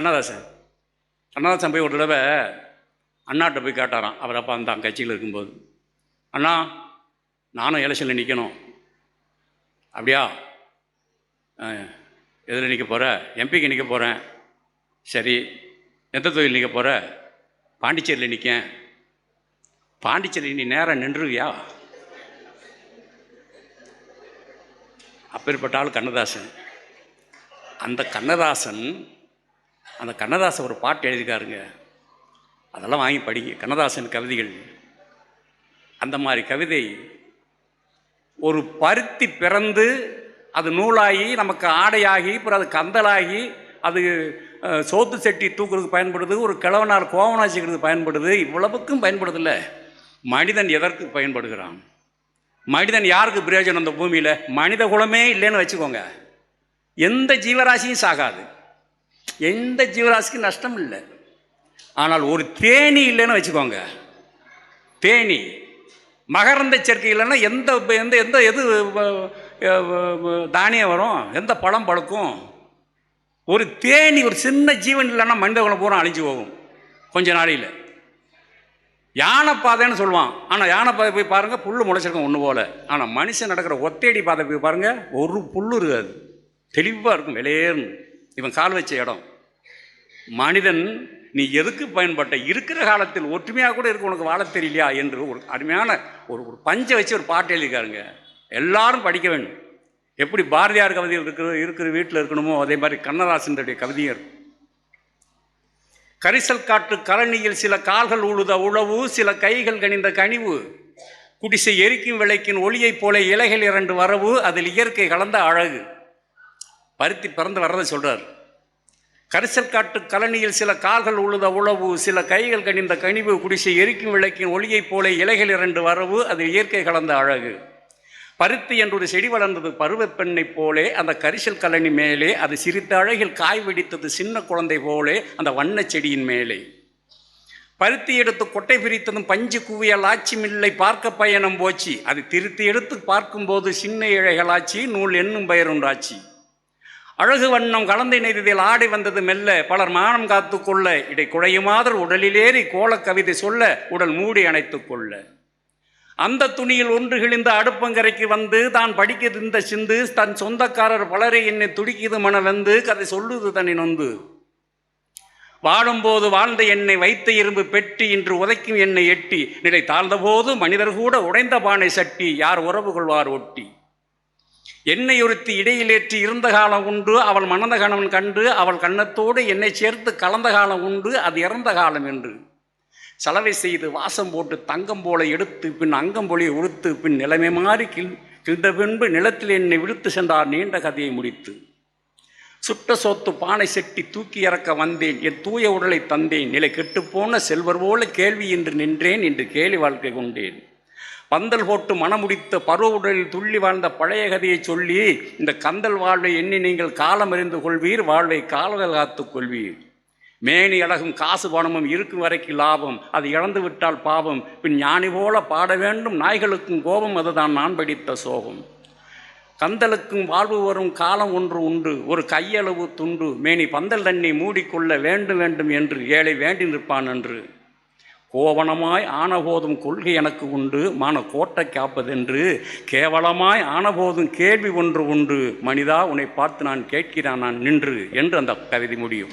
கண்ணதாசன். கண்ணதாசன் போய் ஒரு தடவை அண்ணாட்ட போய் கேட்டாராம். அவர் அப்பா அந்த கட்சியில் இருக்கும்போது. அண்ணா நானும் எலெக்ஷனில் நிற்கணும் அப்படியா? எதில் நிற்க போகிற எம்பிக்கு நிற்க போகிறேன் சரி எந்த தொழில் நிற்க போகிற பாண்டிச்சேரியில் நிற்கேன் பாண்டிச்சேரி நீ நேராக நின்றுவியா? அப்பேற்பட்ட ஆள் கண்ணதாசன். அந்த கண்ணதாசன் அந்த கண்ணதாசன் ஒரு பாட்டு எழுதியிருக்காருங்க. அதெல்லாம் வாங்கி படிங்க. கண்ணதாசன் கவிதைகள். அந்த மாதிரி கவிதை. ஒரு பருத்தி பிறந்து அது நூலாகி நமக்கு ஆடையாகி அப்புறம் அது கந்தலாகி அது சோத்து சட்டி தூக்குறதுக்கு பயன்படுது ஒரு கிழவனார் கோவனாச்சிக்கிறதுக்கு பயன்படுது இவ்வளவுக்கும் பயன்படுதில்ல. மனிதன் எதற்கு பயன்படுகிறான்? மனிதன் யாருக்கு பிரயோஜனம் அந்த பூமியில்? மனித குலமே இல்லைன்னு வச்சுக்கோங்க. எந்த ஜீவராசியும் சாகாது. எந்த ஜீவராசிக்கும் நஷ்டம் இல்லை. ஆனால் ஒரு தேனி இல்லைன்னு வச்சுக்கோங்க. தேனி. மகரந்த சேர்க்கை இல்லைன்னா எந்த எந்த எந்த எது தானியம் வரும்? எந்த பழம் பழுக்கும்? ஒரு தேனி ஒரு சின்ன ஜீவன் இல்லைன்னா மனித குலம் பூரா அழிஞ்சு போகும். கொஞ்ச நாளையில். யானை பாதைன்னு சொல்லுவான். ஆனால் யானை பாதை போய் பாருங்கள் புல் முளைச்சிருக்கும் ஒன்று போல். ஆனால் மனுஷன் நடக்கிற ஒத்தேடி பாதை போய் பாருங்கள் ஒரு புல் இருக்காது. தெளிவாக இருக்கும் வெளியேறும் இவன் கால் வச்ச இடம். மனிதன் நீ எதுக்கு பயன்பட்ட? இருக்கிற காலத்தில் ஒற்றுமையாக கூட இருக்கு உனக்கு வாழத் தெரியலையா? என்று ஒரு அருமையான ஒரு ஒரு பஞ்சை வச்சு ஒரு பாட்டு எழுதியிருக்காருங்க. எல்லாரும் படிக்க வேண்டும். எப்படி பாரதியார் கவிதையில் இருக்கிற இருக்கிற வீட்டில் இருக்கணுமோ அதே மாதிரி கண்ணதாசனுடைய கவிதையும் இருக்கும் கரிசல் காட்டு கரணியில் சில கால்கள் உழுத உழவு சில கைகள் கனிந்த கனிவு. குடிசை எரிக்கும் விளக்கின் ஒளியைப் போல இலைகள் இரண்டு வரவு அதில் இயற்கை கலந்த அழகு. பருத்தி பிறந்து வர்றதை சொல்கிறார் கரிசல் காட்டு கலனியில் சில கால்கள் உழுத உழவு சில கைகள் கனிந்த கனிவு குடிசை எரிக்கும் விளக்கின் ஒளியைப் போல இலைகள் இரண்டு வரவு அது இயற்கை கலந்த அழகு. பருத்தி என்றொரு செடி வளர்ந்தது பருவப்பெண்ணைப் போலே அந்த கரிசல் கலனி மேலே அது சிரித்த அழகில் காய் வெடித்தது சின்ன குழந்தை போலே அந்த வண்ணச் செடியின் மேலே. பருத்தி எடுத்து கொட்டை பிரித்ததும் பஞ்சு குவியல் ஆச்சி மில்லை பார்க்க பயணம் போச்சு. அது திருத்தி எடுத்து பார்க்கும்போது சின்ன இழைகளாச்சி நூல் என்னும் பெயருண்டாச்சு அழகு வண்ணம் கலந்த நெறிதில் ஆடி வந்தது மெல்ல பலர் மானம் காத்து கொள்ள இடை குழையுமாதர் உடலிலேறி கோலக் கவிதை சொல்ல உடல் மூடி அணைத்துக் கொள்ள. அந்த துணியில் ஒன்று கிழிந்த அடுப்பங்கரைக்கு வந்து தான் படிக்க இந்த சிந்து தன் சொந்தக்காரர் பலரை என்னை துடிக்குது மன வந்து கதை சொல்லுது தன்னை நொந்து. வாழும்போது வாழ்ந்த என்னை வைத்த இரும்பு பெட்டி இன்று உதைக்கும் என்னை எட்டி நிலை தாழ்ந்தபோது மனிதர் கூட உடைந்த பானை சட்டி யார் உறவு கொள்வார் ஒட்டி. என்னை ஒருத்தி இடையிலேற்றி இருந்த காலம் உண்டு அவள் மணந்த கணவன் கண்டு அவள் கண்ணத்தோடு என்னை சேர்த்து கலந்த காலம் உண்டு அது இறந்த காலம் என்று. சலவை செய்து வாசம் போட்டு தங்கம் போல எடுத்து பின் அங்கம் போலியை உடுத்து பின் நிலைமை மாறி கிள் கிழ்ந்த பின்பு நிலத்தில் என்னை விடுத்து சென்றார் நீண்ட கதையை முடித்து. சுட்ட சோத்து பானை செட்டி தூக்கி இறக்க வந்தேன் என் தூய உடலை தந்தேன் நிலை கெட்டுப்போன செல்வர் போல கேள்வி என்று நின்றேன் என்று கேலி வாழ்க்கை கொண்டேன். பந்தல் போட்டு மனமுடித்த பருவ உடலில் துள்ளி வாழ்ந்த பழைய கதையை சொல்லி இந்த கந்தல் வாழ்வை எண்ணி நீங்கள் காலம் அறிந்து கொள்வீர் வாழ்வை காலதல் காத்துக் கொள்வீர். மேனி அழகும் காசு பணமும் இருக்கும் வரைக்கும் லாபம். அது இழந்து விட்டால் பாவம். பின் ஞானி போல பாட வேண்டும். நாய்களுக்கும் கோபம் அதுதான் நான் படித்த சோகம். கந்தலுக்கும் வாழ்வு வரும் காலம் ஒன்று உண்டு. ஒரு கையளவு துண்டு. மேனி பந்தல் தண்ணி மூடிக்கொள்ள வேண்டும் வேண்டும் என்று ஏழை வேண்டி நிற்பான் என்று கோவணமாய் ஆனபோதும் கொள்கை எனக்கு உண்டு மான கோட்டை காப்பதென்று. கேவலமாய் ஆனபோதும் கேள்வி ஒன்று உண்டு மனிதா உன்னை பார்த்து நான் கேட்கிறான் நான் நின்று என்று அந்த கவிதை முடியும்.